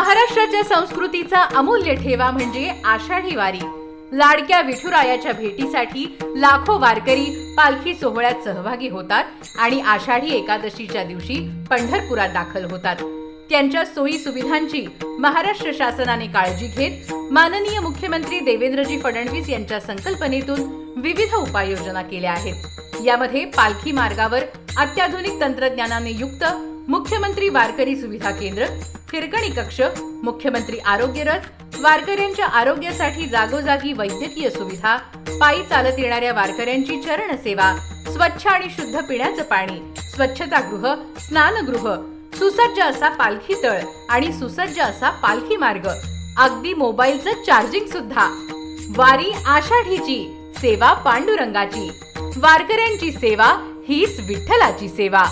महाराष्ट्राच्या संस्कृतीचा अमूल्य ठेवा म्हणजे आषाढी वारी. लाडक्या विठुरायाच्या भेटीसाठी लाखो वारकरी पालखी सोहळ्यात सहभागी होतात आणि आषाढी एकादशीच्या दिवशी पंढरपुरात दाखल होतात. त्यांच्या सोयी सुविधांची महाराष्ट्र शासनाने काळजी घेत माननीय मुख्यमंत्री देवेंद्रजी फडणवीस यांच्या संकल्पनेतून विविध उपाययोजना केल्या आहेत. यामध्ये पालखी मार्गावर अत्याधुनिक तंत्रज्ञानाने युक्त मुख्यमंत्री वारकरी सुविधा केंद्र हिरकणी कक्ष मुख्यमंत्री आरोग्य रथ वारकऱ्यांच्या आरोग्यासाठी जागोजागी वैद्यकीय सुविधा पायी चालत येणाऱ्या वारकऱ्यांची चरण सेवा स्वच्छ आणि शुद्ध पिण्याचं पाणी स्वच्छतागृह स्नानगृह सुसज्ज असा पालखी तळ आणि सुसज्ज असा पालखी मार्ग अगदी मोबाईलचं चार्जिंग सुद्धा. वारी आषाढीची सेवा पांडुरंगाची. वारकऱ्यांची सेवा हीच विठ्ठलाची सेवा.